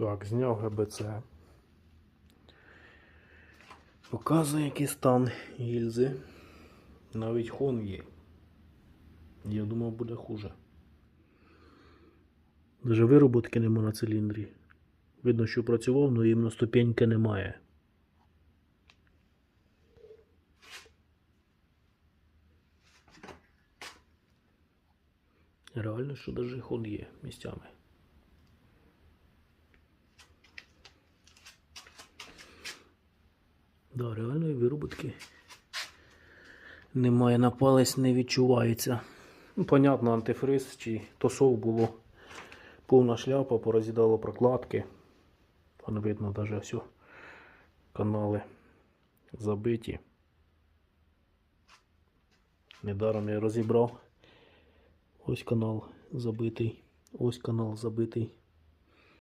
Так, зняв ГБЦ. Показує, який стан гільзи. Навіть хон є. Я думав, буде хуже. Даже вироботки нема на циліндрі. Видно, що працював, але іменно ступеньки немає. Реально, що даже хон є місцями. Да, реальної вироботки немає, на палець не відчувається. Ну, понятно, антифриз чи тосов було повна шляпа, порозідало прокладки. Там видно навіть все. Канали забиті. Недаром я розібрав. Ось канал забитий. Ось канал забитий.